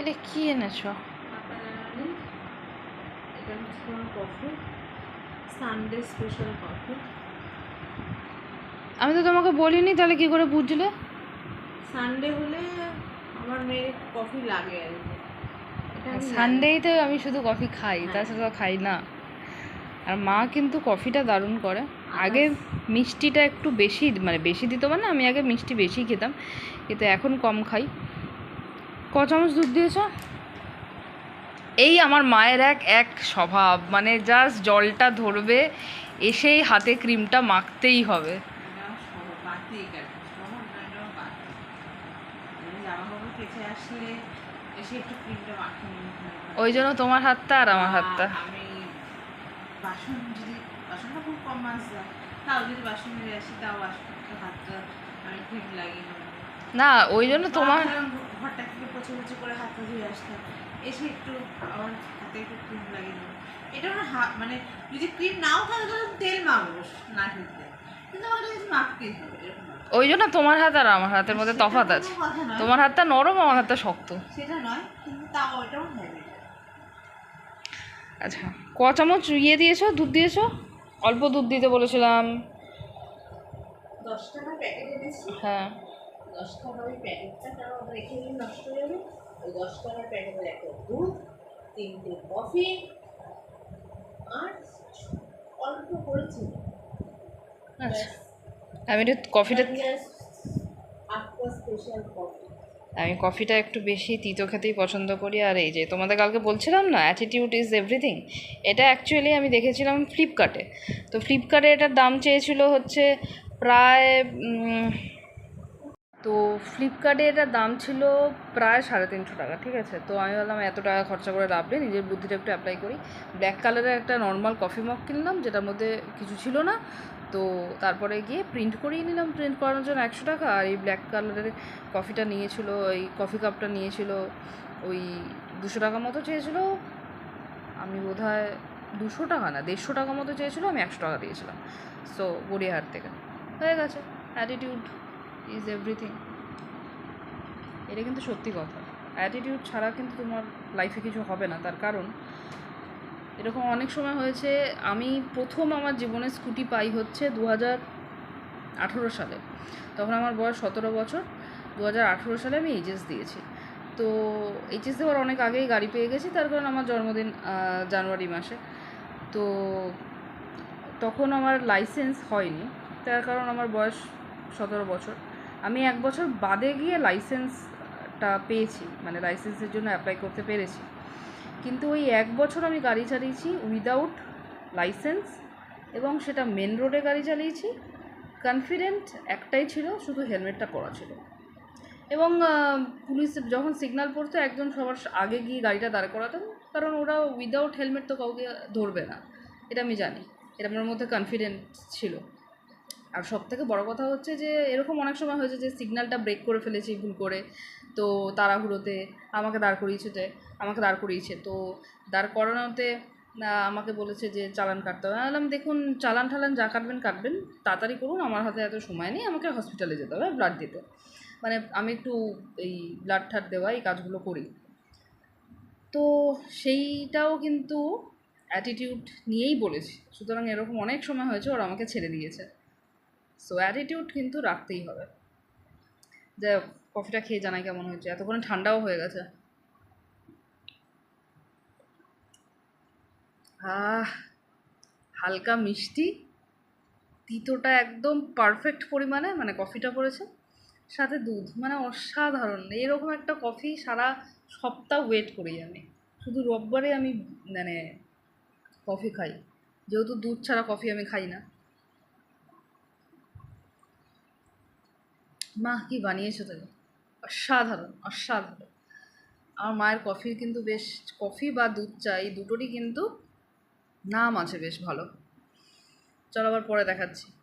এটা কি এনেছো এটা হচ্ছে কফি সানডে স্পেশাল কফি আমি তো তোমাকে বলিনি তাহলে কি করে বুঝলে? সানডে হলে আমার মেয়ে কফি লাগে আর কি। এটা আমি আমি শুধু কফি খাই হ্যাঁ। তাছাড়া খাই না। আর মা কিন্তু কফিটা দারুণ করে। আগে মিষ্টিটা একটু বেশি মানে বেশি দিত মানে আমি আগে মিষ্টি বেশি খেতাম কিন্তু এখন কম খাই। ক চামচ দুধ দিয়েছ? এই আমার মায়ের এক এক স্বভাব। মানে জাস্ট জলটা ধরবে এসেই হাতে ক্রিমটা মাখতেই হবে। ওই জন্য তোমার হাতটা আর আমার হাতটা। বাসন যদি বাসনটা খুব কম মাজলাম তাও যদি বাসন মেরে আসি তাও বাসনটা হাতটা আমি ক্রিম লাগিয়ে না ওই জন্য তোমার ঘরটা পচে করে হাতটা ধুয়ে আসতাম। এসে একটু আমার হাতে একটু ক্রিম লাগিয়ে নেব এটা আমার হাত মানে যদি ক্রিম নাও থাকে তাহলে তেল মাখবো না খেতে। কিন্তু আমার কিছু মাখতেই হবে এরকম ওই জন্য তোমার হাত আর আমার হাতের মধ্যে তফাৎ আছে। তোমার হাতটা নরম আমার হাতটা শক্ত। সেটা নয় কিন্তু তাও ওইটাও হবে আচ্ছা ক চামচ ইয়ে দিয়েছ দুধ দিয়েছ? অল্প দুধ দিতে বলেছিলাম। দশ টাকা প্যাকেট এনেছি। হ্যাঁ। দশ প্যাকেটটা কারণ রেখে দিলে নষ্ট হয়ে যাবে। ওই দশ প্যাকেটের একটা দুধ তিনটে কফি আর অল্প আচ্ছা। আমি একটু কফিটা স্পেশাল কফি আমি কফিটা একটু বেশি তিতো খেতেই পছন্দ করি আর এই যে তোমাদের কালকে বলছিলাম না অ্যাটিটিউড ইজ এভরিথিং এটা অ্যাকচুয়ালি আমি দেখেছিলাম ফ্লিপকার্টে তো ফ্লিপকার্টে এটার দাম চেয়েছিল হচ্ছে প্রায় তো ফ্লিপকার্টে এটার দাম ছিল প্রায় সাড়ে তিনশো টাকা, ঠিক আছে? তো আমি বললাম এত টাকা খরচা করে লাভ নেই, নিজের বুদ্ধিটা একটু অ্যাপ্লাই করি। ব্ল্যাক কালারের একটা নর্মাল কফি মগ কিনলাম, যেটার মধ্যে কিছু ছিল না। তো তারপরে গিয়ে প্রিন্ট করিয়ে নিলাম প্রিন্ট করানোর জন্য একশো টাকা। আর এই ব্ল্যাক কালারের কফিটা নিয়েছিল, ওই কফি কাপটা নিয়েছিল, ওই দুশো টাকা মতো চেয়েছিল। আমি বোধ হয় দুশো টাকা না, দেড়শো টাকা মতো চেয়েছিল, আমি একশো টাকা দিয়েছিলাম। সো গড়িয়াহাট থেকে। হয়ে গেছে। অ্যাটিটিউড ইজ এভরিথিং এটা কিন্তু সত্যি কথা। অ্যাটিটিউড ছাড়া কিন্তু তোমার লাইফে কিছু হবে না। তার কারণ, এরকম অনেক সময় হয়েছে, আমি প্রথম আমার জীবনে স্কুটি পাই হচ্ছে দু হাজার আঠেরো সালে। তখন আমার বয়স সতেরো বছর। দু হাজার আঠেরো সালে আমি এইচএস দিয়েছি। তো এইচএস দেওয়ার অনেক আগেই গাড়ি পেয়ে গেছি। তার কারণ আমার জন্মদিন জানুয়ারি মাসে। তো তখন আমার লাইসেন্স হয়নি। তার কারণ আমার বয়স সতেরো বছর। আমি এক বছর বাদে গিয়ে লাইসেন্সটা পেয়েছি মানে লাইসেন্সের জন্য অ্যাপ্লাই করতে পেরেছি। কিন্তু ওই এক বছর আমি গাড়ি চালিয়েছি উইদাউট লাইসেন্স এবং সেটা মেন রোডে গাড়ি চালিয়েছি। কনফিডেন্ট একটাই ছিল, শুধু হেলমেটটা পরা ছিল। এবং পুলিশ যখন সিগনাল পড়তো, একজন সবার আগে গিয়ে গাড়িটা দাঁড় করাতাম কারণ ওরা উইদাউট হেলমেট তো কাউকে ধরবে না। এটা আমি জানি। এটা আমার মধ্যে কনফিডেন্ট ছিল। আর সব থেকে বড় কথা হচ্ছে যে, এরকম অনেক সময় হয়েছে যে সিগন্যালটা ব্রেক করে ফেলেছি ভুল করে। তো তাড়াহুড়োতে আমাকে দাঁড় করিয়েছে যে আমাকে দাঁড় করিয়েছে। তো দাঁড় করানোতে আমাকে বলেছে যে, চালান কাটতে হবে। আমি দেখুন, চালান ঠালান যা কাটবেন কাটবেন। তাড়াতাড়ি করুন। আমার হাতে এত সময় নেই। আমাকে হসপিটালে যেতে হবে ব্লাড দিতে। মানে আমি একটু এই ব্লাড ঠাড দেওয়া, এই কাজগুলো করি। তো সেইটাও কিন্তু অ্যাটিটিউড নিয়েই বলেছি। সুতরাং এরকম অনেক সময় হয়েছে, ওরা আমাকে ছেড়ে দিয়েছে। সো অ্যাটিটিউড কিন্তু রাখতেই হবে। হোক কফিটা খেয়ে জানাই কেমন হয়েছে। এতক্ষণে ঠান্ডাও হয়ে গেছে। আহ, হালকা মিষ্টি। তিতোটা একদম পারফেক্ট পরিমাণে মানে কফিটা পড়েছে। সাথে দুধ মানে অসাধারণ। এরকম একটা কফি সারা সপ্তাহ ওয়েট করি আমি। শুধু রোববারে আমি মানে কফি খাই। যেহেতু দুধ ছাড়া কফি আমি খাই না। মা, কি বানিয়েছো তুমি? অসাধারণ অসাধারণ। আমার মায়ের কফি কিন্তু বেশ, কফি বা দুধ চা, এই দুটোরই কিন্তু নাম আছে বেশ ভালো। চলো আবার পরে দেখাচ্ছি।